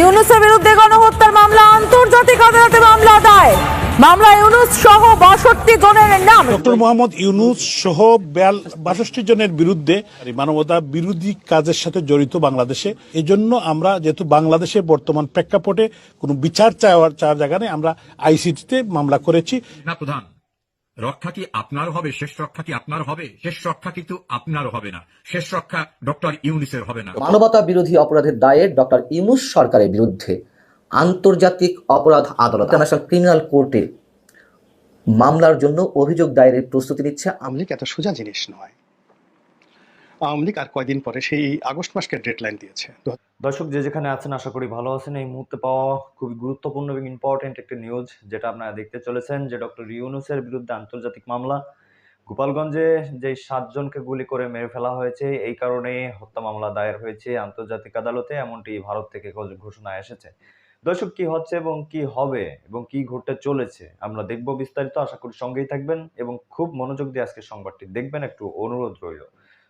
ইউনুসের বিরুদ্ধে গণহত্যার মামলা আন্তর্জাতিক আদালতে মামলা দায় মামলা ইউনুস সহ বাষট্টি জনের নাম। ডক্টর মোহাম্মদ ইউনুস সহ বাষট্টি জনের বিরুদ্ধে মানবতা বিরোধী কাজের সাথে জড়িত বাংলাদেশে। এজন্য আমরা যেহেতু বাংলাদেশে বর্তমান প্রেক্ষাপটে কোনো বিচার চাওয়ার চাওয়ার জায়গা নেই আমরা আইসিটিতে মামলা করেছি। না প্রধান। রক্ষা কি আপনার হবে? শেষ রক্ষা কি আপনার হবে? শেষ রক্ষা কিন্তু আপনার হবে না। শেষ রক্ষা ডক্টর ইউনিসের হবে না। মানবতা বিরোধী অপরাধের দায়ে ডক্টর ইউনুস সরকারের বিরুদ্ধে আন্তর্জাতিক অপরাধ আদালত ইন্টারন্যাশনাল ক্রিমিনাল কোর্টে মামলার জন্য অভিযোগ দায়েরের প্রস্তুতি নিচ্ছে। আমলিক এত সোজা জিনিস নয়। আওয়ামী লীগ আর কয়দিন পরে সেই আগস্ট মাসকে ডেডলাইন দিয়েছে। দর্শক, যে যেখানে আছেন, আশা করি ভালো আছেন। এই মুহূর্তে পাওয়া খুবই গুরুত্বপূর্ণ এবং ইম্পর্টেন্ট একটি নিউজ যেটা আপনারা দেখতে চলেছেন যে ডক্টর ইউনুসের বিরুদ্ধে আন্তর্জাতিক মামলা। গোপালগঞ্জে যে সাতজনকে গুলি করে মেরে ফেলা হয়েছে, এই কারণে হত্যা মামলা দায়ের হয়েছে আন্তর্জাতিক আদালতে, এমনটি ভারত থেকে ঘোষ- ঘোষণা এসেছে। দর্শক, কি হচ্ছে এবং কি হবে এবং কি ঘটতে চলেছে, আমরা দেখব বিস্তারিত। আশা করি সঙ্গেই থাকবেন এবং খুব মনোযোগ দিয়ে আজকে সংবাদটি দেখবেন। একটু অনুরোধ রইল।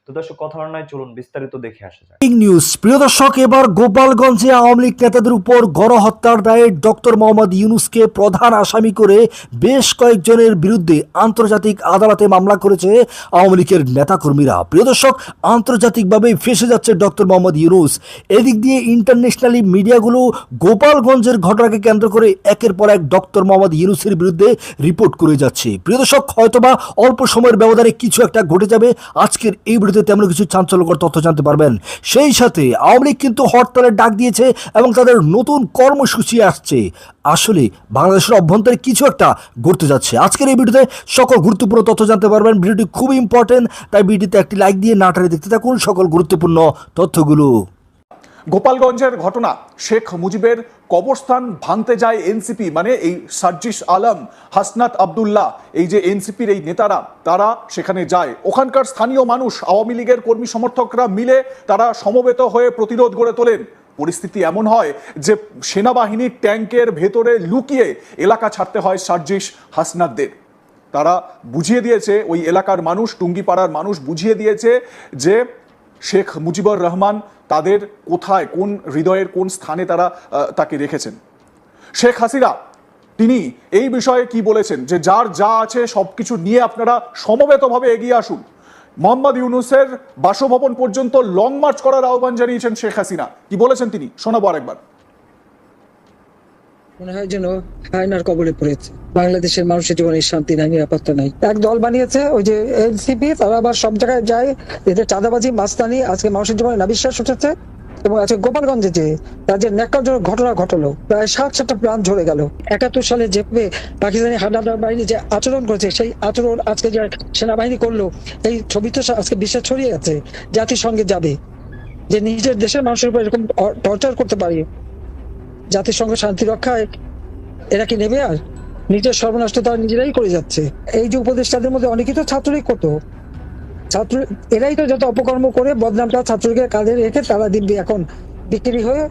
তো দর্শক, কথা নয়, চলুন বিস্তারিত দেখে আসা যাক। নিউজ প্রিয় দর্শক, এবার গোপালগঞ্জে আওয়ামী লীগ নেতাদের উপর গণহত্যার দায়ে ডক্টর মোহাম্মদ ইউনুসকে প্রধান আসামি করে বেশ কয়েকজনের বিরুদ্ধে আন্তর্জাতিক আদালতে মামলা করেছে আওয়ামী লীগের নেতাকর্মীরা। প্রিয় দর্শক, আন্তর্জাতিকভাবে ফেসে যাচ্ছে ডক্টর মোহাম্মদ ইউনুস। এদিক দিয়ে ইন্টারন্যাশনালি মিডিয়াগুলো গোপালগঞ্জের ঘটনাকে কেন্দ্র করে একের পর এক ডক্টর মোহাম্মদ ইউনুসের বিরুদ্ধে রিপোর্ট করে যাচ্ছে। প্রিয় দর্শক, হয়তোবা অল্প সময়ের ব্যবধানে কিছু একটা ঘটে যাবে। আজকের এই ভিডিওতে তেমন কিছু চাঞ্চল্যকর তথ্য জানতে পারবেন। সেই সাথে আওয়ামী লীগ কিন্তু হরতালের ডাক দিয়েছে এবং তাদের নতুন কর্মসূচি আসছে। আসলে বাংলাদেশের অভ্যন্তরে কিছু একটা ঘটতে যাচ্ছে। আজকের এই ভিডিওতে সকল গুরুত্বপূর্ণ তথ্য জানতে পারবেন। ভিডিওটি খুব ইম্পর্টেন্ট তাই ভিডিওতে একটি লাইক দিয়ে নাটারে দেখতে থাকুন সকল গুরুত্বপূর্ণ তথ্যগুলো। গোপালগঞ্জের ঘটনা। শেখ মুজিবের কবরস্থান ভাঙতে যায় এনসিপি মানে এই সার্জিস আলম, হাসনাত আবদুল্লাহ, এই যে এনসিপির এই নেতারা, তারা সেখানে যায়। ওখানকার স্থানীয় মানুষ, আওয়ামী লীগের কর্মী সমর্থকরা মিলে তারা সমবেত হয়ে প্রতিরোধ গড়ে তোলেন। পরিস্থিতি এমন হয় যে সেনাবাহিনীর ট্যাঙ্কের ভেতরে লুকিয়ে এলাকা ছাড়তে হয় সার্জিস হাসনাতদের। তারা বুঝিয়ে দিয়েছে, ওই এলাকার মানুষ, টুঙ্গিপাড়ার মানুষ বুঝিয়ে দিয়েছে যে শেখ মুজিবুর রহমান তাদের কোথায়, কোন হৃদয়ের কোন স্থানে তারা তাকে রেখেছেন। শেখ হাসিনা, তিনি এই বিষয়ে কি বলেছেন যে যার যা আছে সব কিছু নিয়ে আপনারা সমবেতভাবে এগিয়ে আসুন। মোহাম্মদ ইউনুসের বাসভবন পর্যন্ত লং মার্চ করার আহ্বান জানিয়েছেন শেখ হাসিনা। কি বলেছেন তিনি? শোনাবো আরেকবার। মনে হয় যেন হায়নার কবলে পড়েছে। বাংলাদেশের মানুষের জীবনে শান্তি নাই, নিরাপত্তা নাই। এক দল বানিয়েছে, ওই যে এনসিপি, তারা আবার সব জায়গায় যায়। এদের চাঁদাবাজি, মাস্তানি, আজকে মানুষের জীবনে নাবিশ্বাস উঠেছে। এবং আজকে গোপালগঞ্জে যে তার যে ন্যাক্কারজনক ঘটনা ঘটলো, প্রায় সাত সাতটা প্রাণ ঝরে গেল। একাত্তর সালে যে পাকিস্তানি হানাদার বাহিনী যে আচরণ করেছে, সেই আচরণ আজকে যে সেনাবাহিনী করল, এই ছবি তো আজকে বিশ্বাস ছড়িয়ে আছে সঙ্গে যাবে। যে নিজের দেশের মানুষের উপর এরকম টর্চার করতে পারে জাতিসংঘ শান্তি রক্ষায় এরা কি নেবে আর? নিজের সর্বনষ্ট তারা নিজেরাই করে যাচ্ছে। এই যে উপদেষ্টাদের মধ্যে অনেকেই তো ছাত্রই করতো। ছাত্র এরাই তো যত অপকর্ম করে বদনামটা ছাত্রকে কাঁধে রেখে তারা দিব্যি এখন বিক্রি হয়ে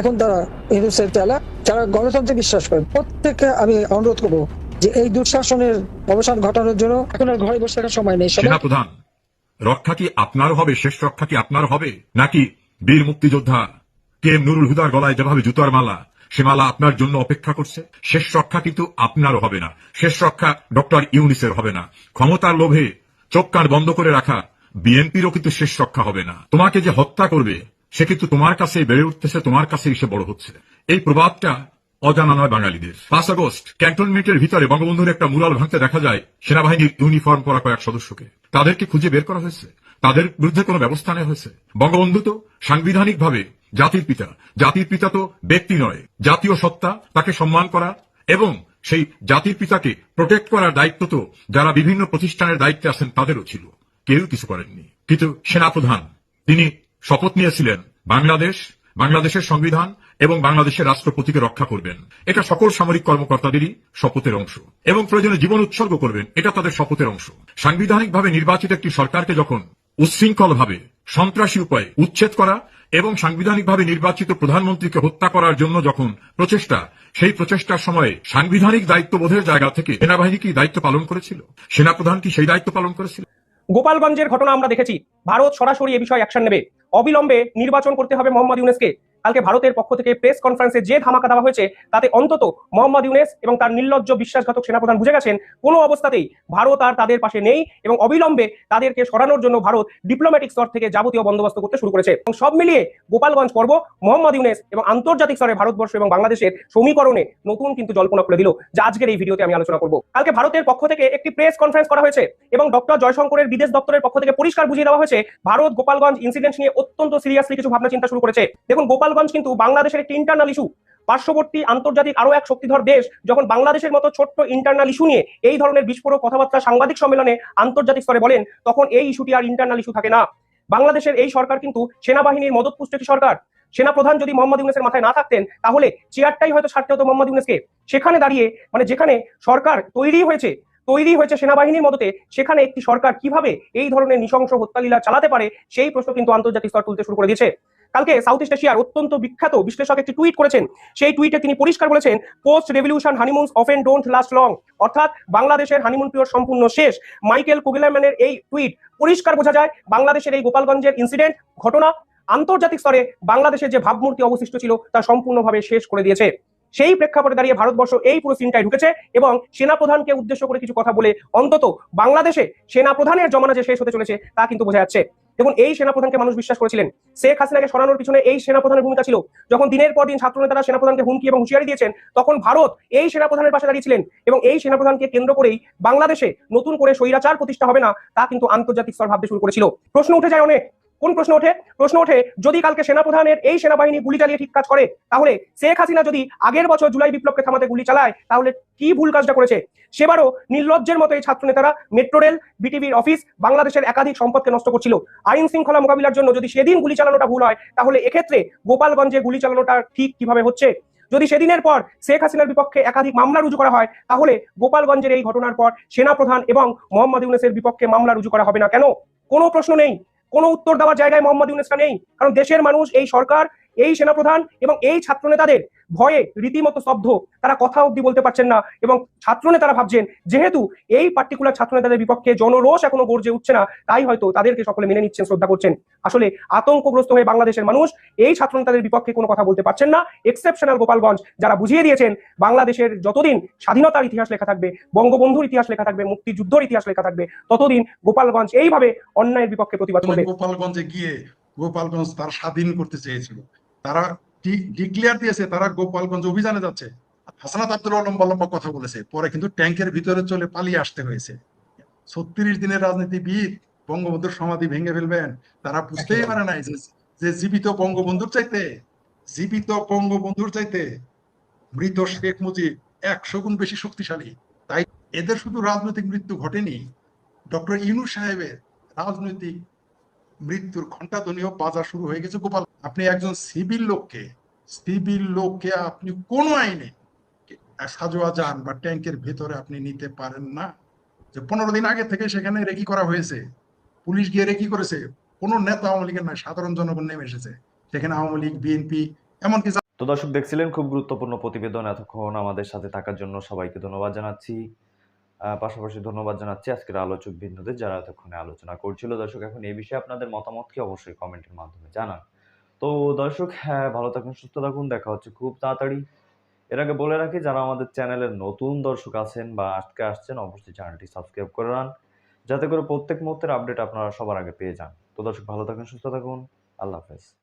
এখন তারা ইউনুসের চালা যারা গণতন্ত্রে বিশ্বাস করে, প্রত্যেককে আমি অনুরোধ করব যে এই দুঃশাসনের অবসান ঘটানোর জন্য এখন আর ঘরে বসে থাকার সময় নেই। প্রধান, রক্ষা কি আপনার হবে? শেষ রক্ষা কি আপনার হবে? নাকি বীর মুক্তিযোদ্ধা কে নুরুল হুদার গলায় যেভাবে জুতার মালা, সে মালা আপনার জন্য অপেক্ষা করছে? শেষ রক্ষা কিন্তু আপনারও হবে না। শেষ রক্ষা ডক্টর ইউনিসের হবে না। ক্ষমতার লোভে চোখ কান বন্ধ করে রাখা বিএনপিরও কিন্তু শেষ রক্ষা হবে না। তোমাকে যে হত্যা করবে, সে কিন্তু তোমার কাছে বেড়ে উঠতেছে, তোমার কাছে এসে বড় হচ্ছে। এই প্রভাবটা অজানা নয় বাঙালিদের। পাঁচ আগস্ট, ক্যান্টনমেন্টের ভিতরে বঙ্গবন্ধুর একটা মুরাল ভাঙতে দেখা যায় সেনাবাহিনীর ইউনিফর্ম পরা কয়েক সদস্যকে। তাদেরকে খুঁজে বের করা হয়েছে। তাদের বিরুদ্ধে কোনো ব্যবস্থা নেওয়া হয়েছে। বঙ্গবন্ধু তো সাংবিধানিকভাবে জাতির পিতা। জাতির পিতা তো ব্যক্তি নয়, জাতীয় সত্তা তাকে সম্মান করা এবং সেই জাতির পিতাকে প্রোটেক্ট করার দায়িত্ব তো যারা বিভিন্ন প্রতিষ্ঠানের দায়িত্বে আছেন তাদেরও ছিল। কেউ কিছু করেননি। কিন্তু সেনাপ্রধান, তিনি শপথ নিয়েছিলেন, বাংলাদেশ, বাংলাদেশের সংবিধান এবং বাংলাদেশের রাষ্ট্রপতিকে রক্ষা করবেন। এটা সকল সামরিক কর্মকর্তাদেরই শপথের অংশ এবং প্রয়োজনে জীবন উৎসর্গ করবেন, এটা তাদের শপথের অংশ। সাংবিধানিকভাবে নির্বাচিত একটি সরকারকে যখন উচ্ছৃঙ্খলভাবে সন্ত্রাসী উপায়ে উচ্ছেদ করা এবং সাংবিধানিকভাবে নির্বাচিত প্রধানমন্ত্রীকে হত্যা করার জন্য যখন প্রচেষ্টা, সেই প্রচেষ্টার সময়ে সাংবিধানিক দায়িত্ববোধের জায়গা থেকে সেনাবাহিনী কি দায়িত্ব পালন করেছিল? সেনাপ্রধান কি সেই দায়িত্ব পালন করেছিল? গোপালগঞ্জের ঘটনা আমরা দেখেছি। ভারত সরাসরি এ বিষয়ে অ্যাকশন নেবে। অবিলম্বে নির্বাচন করতে হবে মোহাম্মদ ইউনেসকে। কালকে ভারতের পক্ষ থেকে প্রেস কনফারেন্সে যে ধামাকা দেওয়া হয়েছে, তাতে অন্তত মোহাম্মদ ইউনেস এবং তার নির্লজ্জ বিশ্বাসঘাতক সেনাপ্রধান বুঝে গেছেন, কোনো অবস্থাতেই ভারত আর তাদের পাশে নেই এবং অবিলম্বে তাদেরকে সরানোর জন্য ভারত ডিপ্লোম্যাটিক স্তর থেকে যাবতীয় বন্দোবস্ত করতে শুরু করেছে। এবং সব মিলিয়ে গোপালগঞ্জ পর্ব মোহাম্মদ ইউনেস এবং আন্তর্জাতিক স্তরে ভারতবর্ষ এবং বাংলাদেশের সমীকরণে নতুন কিন্তু জল্পনা করে দিল। যা আজকের এই ভিডিওতে আমি আলোচনা করব। কালকে ভারতের পক্ষ থেকে একটি প্রেস কনফারেন্স করা হয়েছে এবং ডক্টর জয়শঙ্করের বিদেশ দপ্তরের পক্ষ থেকে পরিষ্কার বুঝিয়ে দেওয়া হয়েছে ভারত গোপালগঞ্জ ইনসিডেন্ট নিয়ে অত্যন্ত সিরিয়াসলি কিছু ভাবনা চিন্তা শুরু করেছে। দেখুন, গোপালগঞ্জ কিন্তু বাংলাদেশের একটি ইন্টারনাল ইস্যু পার্শ্ববর্তী আন্তর্জাতিক আরও এক শক্তিধর দেশ যখন বাংলাদেশের মতো ছোট্ট ইন্টারনাল ইস্যু নিয়ে এই ধরনের বিস্ফোরক কথাবার্তা সাংবাদিক সম্মেলনে আন্তর্জাতিক স্তরে বলেন, তখন এই ইস্যুটি আর ইন্টারনাল ইস্যু থাকে না। বাংলাদেশের এই সরকার কিন্তু সেনাবাহিনীর মদতপুষ্ট একটি সরকার। সেনাপ্রধান যদি মোহাম্মদ ইউনেসের মাথায় না থাকতেন, তাহলে চেয়ারটাই হয়তো ছাড়তে হতো মোহাম্মদ ইউনেসকে। সেখানে দাঁড়িয়ে মানে যেখানে সরকার তৈরি হয়েছে তৈরি হয়েছে সেনাবাহিনীর মদতে, সেখানে একটি সরকার কীভাবে এই ধরনের নৃশংস হত্যালীলা চালাতে পারে, সেই প্রশ্ন কিন্তু আন্তর্জাতিক স্তর তুলতে শুরু করে দিয়েছে। কালকে সাউথ ইস্ট এশিয়ার অত্যন্ত বিখ্যাত বিশ্লেষক একটি টুইট করেছেন। সেই টুইটে তিনি পরিষ্কার বলেছেন post revolution honeymoons often don't last long অর্থাৎ বাংলাদেশের হানিমুন পিরিয়ড সম্পূর্ণ শেষ। মাইকেল কুগিলাম্যানের এই টুইট পরিষ্কার বোঝা যায়, বাংলাদেশের এই গোপালগঞ্জের ইনসিডেন্ট ঘটনা আন্তর্জাতিক স্তরে বাংলাদেশের যে ভাবমূর্তি অবশিষ্ট ছিল, তা সম্পূর্ণভাবে শেষ করে দিয়েছে। সেই প্রেক্ষাপটে দাঁড়িয়ে ভারতবর্ষ এই পুরো সিনটায় ঢুকেছে এবং সেনাপ্রধানকে উদ্দেশ্য করে কিছু কথা বলে অন্তত বাংলাদেশে সেনাপ্রধানের জমানা যে শেষ হতে চলেছে, তা কিন্তু বোঝা যাচ্ছে। দেখুন এই সেনাপ্রধানকে মানুষ বিশ্বাস করেছিলেন। শেখ হাসিনাকে সরানোর পিছনে এই সেনাপ্রধানের ভূমিকা ছিল। যখন দিনের পর দিন ছাত্র নেতারা সেনাপ্রধানকে হুমকি এবং হুঁশিয়ারি দিয়েছেন, তখন ভারত এই সেনাপ্রধানের পাশে দাঁড়িয়েছিলেন এবং এই সেনাপ্রধানকে কেন্দ্র করেই বাংলাদেশে নতুন করে স্বৈরাচার প্রতিষ্ঠা হবে না, তা কিন্তু আন্তর্জাতিক স্তর ভাবতে শুরু করেছিল। প্রশ্ন উঠে যায় অনেক কোন প্রশ্ন ওঠে? প্রশ্ন ওঠে, যদি কালকে সেনাপ্রধানের এই সেনাবাহিনী গুলি চালিয়ে ঠিক কাজ করে, তাহলে শেখ হাসিনা যদি আগের বছর জুলাই বিপ্লবকে থামাতে গুলি চালায়, তাহলে কি ভুল কাজটা করেছে? সেবারও নির্লজ্জের মতো এই ছাত্র নেতারা মেট্রো রেল, বিটিভির অফিস, বাংলাদেশের একাধিক সম্পদকে নষ্ট করছিল। আইন শৃঙ্খলা মোকাবিলার জন্য যদি সেদিন গুলি চালানোটা ভুল হয়, তাহলে এক্ষেত্রে গোপালগঞ্জে গুলি চালানোটা ঠিক কীভাবে হচ্ছে? যদি সেদিনের পর শেখ হাসিনার বিপক্ষে একাধিক মামলা রুজু করা হয়, তাহলে গোপালগঞ্জের এই ঘটনার পর সেনাপ্রধান এবং মোহাম্মদ ইউনেসের বিপক্ষে মামলা রুজু করা হবে না কেন? কোনো প্রশ্ন নেই। কোনো উত্তর দেওয়ার জায়গায় মোহাম্মদ ইউনেসটা নেই। কারণ দেশের মানুষ এই সরকার এই সেনাপ্রধান এবং এই ছাত্র নেতাদের ভয়ে রীতিমতো স্তব্ধ। তারা কথা অব্দি বলতে পারছেন না এবং ছাত্র নেতারা ভাবছেন, যেহেতু এই পার্টিকুলার ছাত্র নেতাদের বিপক্ষে জনরোষ এখনও গর্জে উঠছে না, তাই হয়তো তাদেরকে সকলে মেনে নিচ্ছেন, শ্রদ্ধা করছেন। আসলে আতঙ্কগ্রস্ত হয়ে বাংলাদেশের মানুষ এই ছাত্র নেতাদের বিপক্ষে কোনো কথা বলতে পারছেন না। এক্সেপশনাল গোপালগঞ্জ, যারা বুঝিয়ে দিয়েছেন, বাংলাদেশের যতদিন স্বাধীনতার ইতিহাস লেখা থাকবে, বঙ্গবন্ধুর ইতিহাস লেখা থাকবে, মুক্তিযুদ্ধর ইতিহাস লেখা থাকবে, ততদিন গোপালগঞ্জ এইভাবে অন্যায়ের বিপক্ষে প্রতিবাদ করবে। গোপালগঞ্জে গিয়ে গোপালগঞ্জ তারা স্বাধীন করতে চেয়েছিল। তারা ডিক্লেয়ার দিয়েছে, তারা গোপালগঞ্জ অভিযানে যাচ্ছে। হাসানাত আব্দুল লম্বা লম্বা কথা বলেছে। পরে কিন্তু ট্যাঙ্কের ভিতরে চলে পালিয়ে আসতে হয়েছে। ছত্রিশ দিনের রাজনীতিবিদ, বঙ্গবন্ধুর সমাধি ভেঙে ফেলবেন। তারা বুঝতেই পারে নাই যে যে জীবিত বঙ্গবন্ধুর চাইতে, জীবিত বঙ্গবন্ধুর চাইতে মৃত শেখ মুজিব একশো গুণ বেশি শক্তিশালী। তাই এদের শুধু রাজনৈতিক মৃত্যু ঘটেনি, ডক্টর ইনু সাহেবের রাজনৈতিক মৃত্যুর ঘণ্টাধ্বনিও বাজা শুরু হয়ে গেছে। গোপাল, আপনি একজন সিভিল লোককে সিভিল লোককে আপনি কোন আইনে সাজোয়া যান বা ট্যাঙ্কের ভেতরে আপনি নিতে পারেন না। যে পনেরো দিন আগে থেকে সেখানে রেকি করা হয়েছে। পুলিশ গিয়ে রেকি করেছে। কোন নেতা আওয়ামী লীগের নয়, সাধারণ জনগণ নেমে এসেছে। সেখানে আওয়ামী লীগ, বিএনপি, এমনকি তো দর্শক, দেখছিলেন খুব গুরুত্বপূর্ণ প্রতিবেদন। এতক্ষণ আমাদের সাথে থাকার জন্য সবাইকে ধন্যবাদ জানাচ্ছি। পাশাপাশি ধন্যবাদ জানাচ্ছি আজকের আলোচক বিন্দুদের যারা এতক্ষণে আলোচনা করছিল। দর্শক, এখন এই বিষয়ে আপনাদের মতামত কি? অবশ্যই কমেন্টের মাধ্যমে জানান। তো দর্শক হ্যাঁ ভালো থাকুন, সুস্থ থাকুন। দেখা হচ্ছে খুব তাড়াতাড়ি। এর আগে বলে রাখি, যারা আমাদের চ্যানেলের নতুন দর্শক আছেন বা আজকে আসছেন, অবশ্যই চ্যানেলটি সাবস্ক্রাইব করে রান, যাতে করে প্রত্যেক মুহূর্তের আপডেট আপনারা সবার আগে পেয়ে যান। তো দর্শক, ভালো থাকুন, সুস্থ থাকুন। আল্লাহ হাফেজ।